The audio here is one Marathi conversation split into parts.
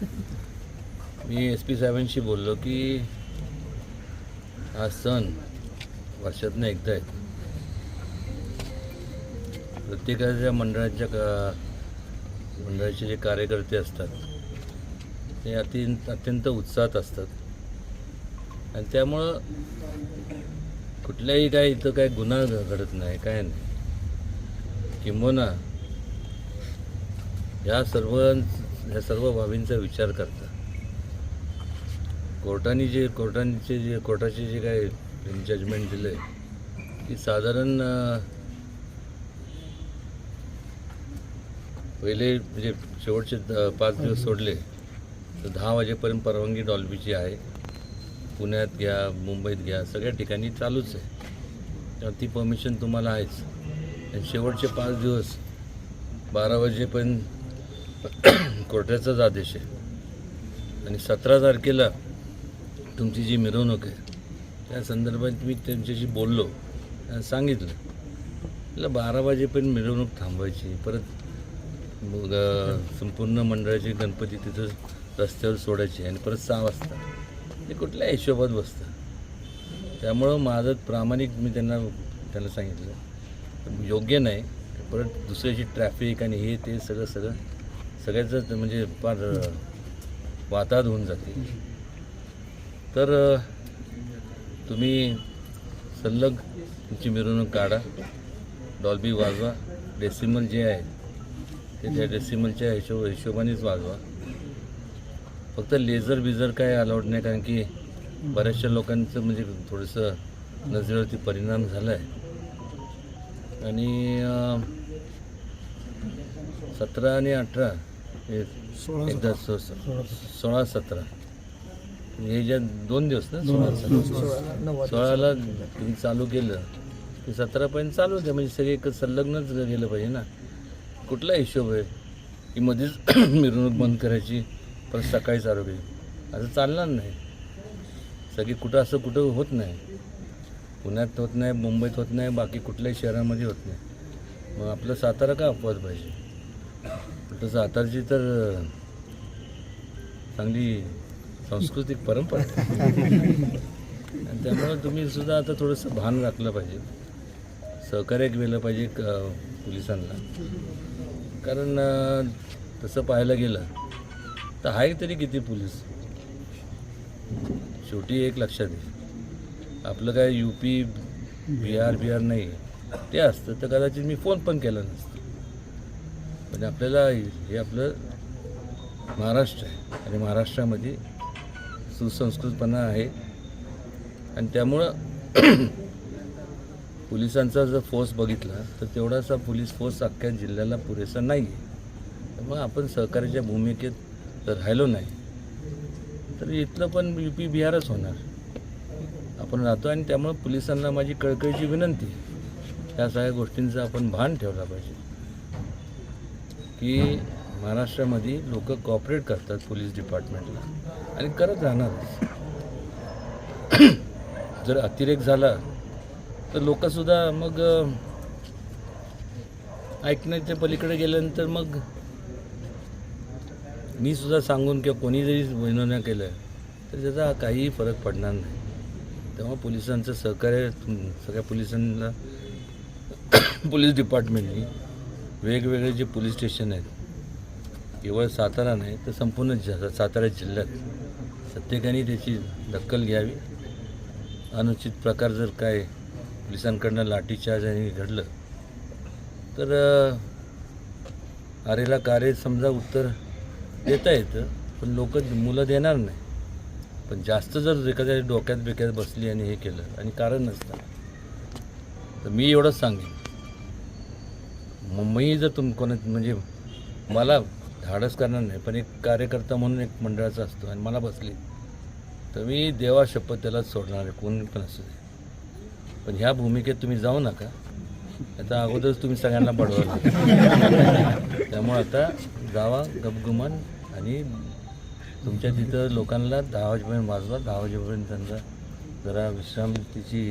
मी एस पी साहेबांशी बोललो की हा सण वर्षातनं एकदा आहे. प्रत्येकाच्या मंडळाच्या का मंडळाचे जे कार्यकर्ते असतात ते अति अत्यंत उत्साहात असतात. आणि त्यामुळं कुठल्याही काय इथं काय गुन्हा घडत नाही काय नाही. किंबोना ह्या सर्व ह्या सर्व बाबींचा विचार करता. कोर्टाने जे कोर्टांचे जे कोर्टाचे जे काय जजमेंट दिलं आहे की साधारण पहिले म्हणजे शेवटचे पाच दिवस सोडले तर दहा वाजेपर्यंत परवानगी डॉल्बीची आहे. पुण्यात घ्या मुंबईत घ्या सगळ्या ठिकाणी चालूच आहे. तर ती परमिशन तुम्हाला आहेच. आणि शेवटचे पाच दिवस बारा वाजेपर्यंत कोर्टाचाच आदेश आहे. आणि सतरा तारखेला तुमची जी मिरवणूक आहे त्या संदर्भात मी त्यांच्याशी बोललो सांगितलं. म्हटलं बारा वाजेपर्यंत मिरवणूक थांबवायची. परत संपूर्ण मंडळाचे गणपती तिथं रस्त्यावर सोडायची आणि परत सहा वाजता. ते कुठल्या हिशोबात बसतं त्यामुळं माझं प्रामाणिक मी त्यांना त्यांना सांगितलं. योग्य नाही. परत दुसऱ्याची ट्रॅफिक आणि हे ते सगळं सगळं सगळ्याचं म्हणजे फार अं, वाताहत होऊन जाते. तर तुम्ही सल्लग तुमची मिरवणूक काढा. डॉल्बी वाजवा. डेसिमल जे आहे ते त्या डेसिमलच्या हिशोब हिशोबानेच वाजवा. फक्त लेझर बिझर काय अलाउड नाही कारण की बऱ्याचशा लोकांचं म्हणजे थोडंसं नजरेवरती परिणाम झाला आहे आणि सतरा आणि अठरा हे एकदा सो- सोळा सतरा. हे ज्या दोन दिवस ना सोळा सतरा. सोळाला तुम्ही चालू केलं. की सतरापर्यंत चालू होते म्हणजे सगळे एक संलग्नच गेलं पाहिजे ना. कुठला हिशोब आहे? की मध्येच मिरवणूक बंद करायची परत सकाळी चालू केली असं चालणार नाही. सगळी कुठं असं कुठं होत नाही. पुण्यात होत नाही मुंबईत होत नाही बाकी कुठल्याही शहरामध्ये होत नाही. मग आपलं सातारा का अपवाद पाहिजे? तर सातारची तर चांगली सांस्कृतिक परंपरा. आणि त्यामुळे तुम्ही सुद्धा आता थोडंसं भान राखलं पाहिजे. सहकार्य केलं पाहिजे पोलिसांना. कारण तसं पाहायला गेलं तर आहे तरी किती पोलीस? शेवटी एक लक्षात येईल. आपलं काय यू पी बिहार बिहार नाही ते असतं तर कदाचित मी फोन पण केला नसतं. म्हणजे आपल्याला हे आपलं महाराष्ट्र आहे. आणि महाराष्ट्रामध्ये सुसंस्कृतपणा आहे. आणि त्यामुळं पोलिसांचा जर फोर्स बघितला तर तेवढासा पोलीस फोर्स अख्ख्या जिल्ह्याला पुरेसा नाही आहे त्यामुळं आपण सहकार्याच्या भूमिकेत जर राहिलो नाही. तर इथलं पण यू पी बिहारच होणार. आपण राहतो आणि त्यामुळं पोलिसांना माझी कळकळीची विनंती ह्या या सगळ्या गोष्टींचं आपण भान ठेवला पाहिजे. की महाराष्ट्रामध्ये लोक कॉपरेट करतात पोलीस डिपार्टमेंटला आणि करत राहणार जर अतिरेक झाला तर लोकसुद्धा मग ऐकण्याच्या पलीकडे गेल्यानंतर मग मी सुद्धा सांगून किंवा कोणी जरी विनवण्या केलं तर त्याचा काहीही फरक पडणार नाही. तेव्हा पोलिसांचं सहकार्य सगळ्या पोलिसांना पोलीस डिपार्टमेंटनी वेगवेगळे जे पोलीस स्टेशन आहेत केवळ सातारा नाही तर संपूर्ण ज सातारा जिल्ह्यात प्रत्येकाने त्याची दखल घ्यावी. अनुचित प्रकार जर काय पोलिसांकडनं लाठीचार्ज आणि घडलं तर आरेला कार्य समजा उत्तर देता येतं पण लोक मुलं देणार नाही. पण जास्त जर एखाद्या डोक्यात बिक्यात बसली आणि हे केलं आणि कारण नसतं तर मी एवढंच सांगेन. मुंबई जर तुम कोणा म्हणजे मला धाडस करणार नाही पण एक कार्यकर्ता म्हणून एक मंडळाचा असतो आणि मला बसली तर मी देवा शपथ त्याला सोडणार आहे कोणी पण असू दे. पण ह्या भूमिकेत तुम्ही जाऊ नका. आता अगोदरच तुम्ही सगळ्यांना बडवलं त्यामुळे आता जावा गपगुमान आणि तुमच्या तिथं लोकांना दहा वाजेपर्यंत वाजवा दहा वाजेपर्यंत त्यांचा जरा विश्रांतीची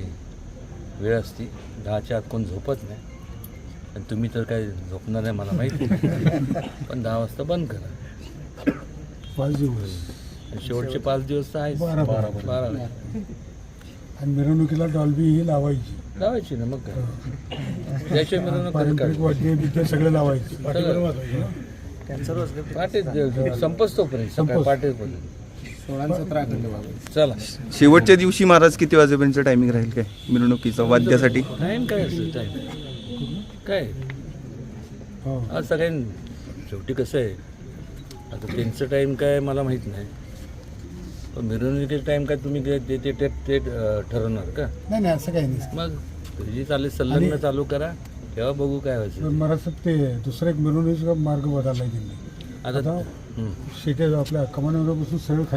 वेळ असती. दहाच्या आत कोण झोपत नाही. आणि तुम्ही तर काय झोपणार आहे मला माहिती. नाही. पण दहा वाजता बंद करा. पाच दिवस. आणि शेवटचे पाच दिवस तर आहेच. बारा बारा. बारा आणि मिरवणुकीला डॉल्बी ही लावायची. लावायची ना मग काय? त्याशिवाय मिरवणूक कधी पारंपरिक काढू? वाद्य बिद्य सगळे लावायचे. सगळं. पहाटे संपच तोपर्यंत सकाळी संपच. पहाटे चला. शेवटच्या दिवशी महाराज किती वाजेपर्यंत टायमिंग राहील काय मिरवणुकीचा वाद्यासाठी? टाईम काय असेल? टाईम काय? हो. आज सगळ्यां शेवटी कसं आहे आता त्यांचं टाईम काय मला माहीत नाही. पण मिरवणुकीचं टाईम काय तुम्ही ते ते ते ते- ते अं, ठरवणार का? नाही नाही असं काही नाही. मग तुझी चालेल संलग्न आणि- चालू करा तेव्हा बघू काय व्हायचं मला असं ते दुसरा एक मिरवणुकीचा मार्ग बदलला त्यांनी. आता आता हं. शेटे आपल्या कमानीवर बसून सरळ खाली